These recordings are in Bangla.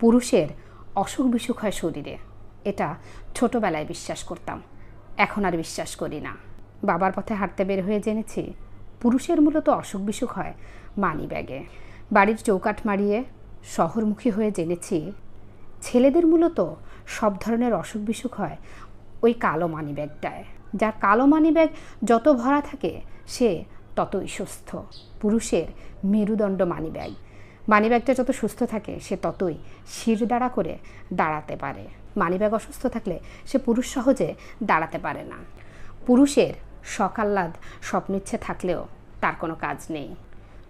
পুরুষের অসুখ বিসুখ হয় শরীরে। এটা ছোটবেলায় বিশ্বাস করতাম। এখন আর বিশ্বাস করি না। বাবার পথে হাঁটতে বের হয়ে জেনেছি, পুরুষের মূলত অসুখ বিসুখ হয় মানি ব্যাগে। বাড়ির চৌকাঠ মারিয়ে শহরমুখী হয়ে জেনেছি, ছেলেদের মূলত সব ধরনের অসুখ বিসুখ হয় ওই কালো মানি ব্যাগটায়। যার কালো মানি ব্যাগ যত ভরা থাকে, সে ততই সুস্থ। পুরুষের মেরুদণ্ড মানি ব্যাগ। মানি ব্যাগটা যত সুস্থ থাকে, সে ততই শির দাঁড়া করে দাঁড়াতে পারে। মানি ব্যাগ অসুস্থ থাকলে সে পুরুষ সহজে দাঁড়াতে পারে না। পুরুষের সকাল্লাদ স্বপ্নিচ্ছে থাকলেও তার কোনো কাজ নেই।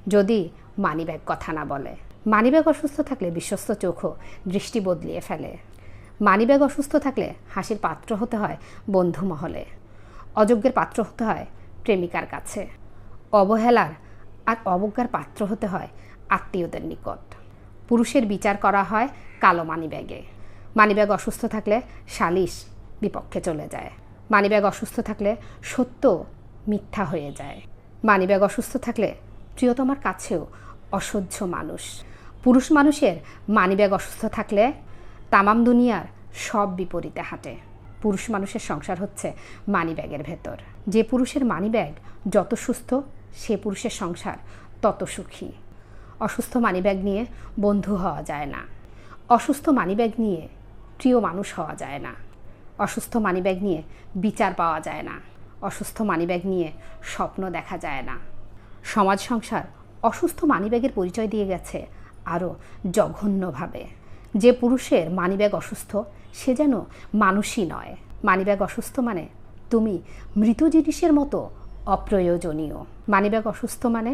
যদি মানিব্যাগ কথা না বলে। মানিব্যাগ অসুস্থ থাকলে বিশ্বস্ত চোখও দৃষ্টি বদলিয়ে ফেলে। মানিব্যাগ অসুস্থ থাকলে হাসির পাত্র হতে হয় বন্ধু মহলে। অযোগ্যের পাত্র হতে হয় প্রেমিকার কাছে। অবহেলার আর অবজ্ঞার পাত্র হতে হয় আত্মীয়দের নিকট। পুরুষের বিচার করা হয় কালো মানিব্যাগে। মানিব্যাগ অসুস্থ থাকলে সালিশ বিপক্ষে চলে যায়। মানিব্যাগ অসুস্থ থাকলে সত্য মিথ্যা হয়ে যায়। মানিব্যাগ অসুস্থ থাকলে প্রিয়তমার কাছেও অসহ্য মানুষ। পুরুষ মানুষের মানিব্যাগ অসুস্থ থাকলে তামাম দুনিয়ার সব বিপরীতে হাঁটে। পুরুষ মানুষের সংসার হচ্ছে মানিব্যাগের ভেতর। যে পুরুষের মানিব্যাগ যত সুস্থ সে পুরুষের সংসার তত সুখী। অসুস্থ মানিব্যাগ নিয়ে বন্ধু হওয়া যায় না। অসুস্থ মানিব্যাগ নিয়ে প্রিয় মানুষ হওয়া যায় না। অসুস্থ মানিব্যাগ নিয়ে বিচার পাওয়া যায় না। অসুস্থ মানিব্যাগ নিয়ে স্বপ্ন দেখা যায় না। সমাজ সংসার অসুস্থ মানিব্যাগের পরিচয় দিয়ে গেছে আরও জঘন্যভাবে। যে পুরুষের মানিব্যাগ অসুস্থ, সে যেন মানুষই নয়। মানিব্যাগ অসুস্থ মানে তুমি মৃত জিনিসের মতো অপ্রয়োজনীয়। মানিব্যাগ অসুস্থ মানে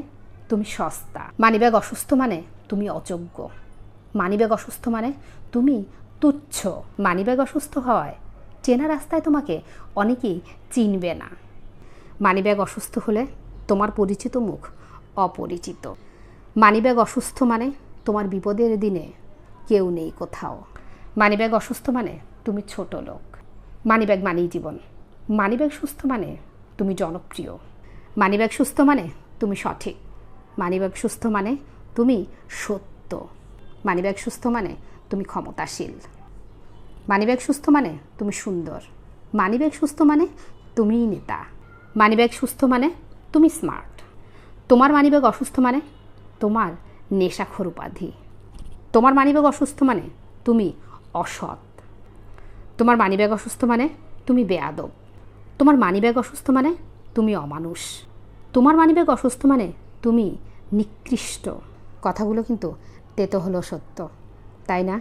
তুমি সস্তা। মানিব্যাগ অসুস্থ মানে তুমি অযোগ্য। মানিব্যাগ অসুস্থ মানে তুমি তুচ্ছ। মানিব্যাগ অসুস্থ হওয়ায় চেনা রাস্তায় তোমাকে অনেকেই চিনবে না। মানিব্যাগ অসুস্থ হলে তোমার পরিচিত মুখ অপরিচিত। মানিব্যাগ অসুস্থ মানে তোমার বিপদের দিনে কেউ নেই কোথাও। মানিব্যাগ অসুস্থ মানে তুমি ছোট লোক। মানিব্যাগ মানেই জীবন। মানিব্যাগ সুস্থ মানে তুমি জনপ্রিয়। মানিব্যাগ সুস্থ মানে তুমি সঠিক। মানিব্যাগ সুস্থ মানে তুমি সত্য। মানিব্যাগ সুস্থ মানে তুমি ক্ষমতাশীল। মানিব্যাগ সুস্থ মানে তুমি সুন্দর। মানিব্যাগ সুস্থ মানে তুমিই নেতা। মানিব্যাগ সুস্থ মানে তুমি স্মার্ট তোমার মানিব্যাগ অসুস্থ মানে তোমার নেশাখোর উপাধি। তোমার মানিব্যাগ অসুস্থ মানে তুমি অসৎ। তোমার মানিব্যাগ অসুস্থ মানে তুমি বেয়াদব। তোমার মানিব্যাগ অসুস্থ মানে? তুমি অমানুষ। তোমার মানিব্যাগ অসুস্থ মানে তুমি নিকৃষ্ট। কথাগুলো কিন্তু তেতো হলো সত্য। তাই না?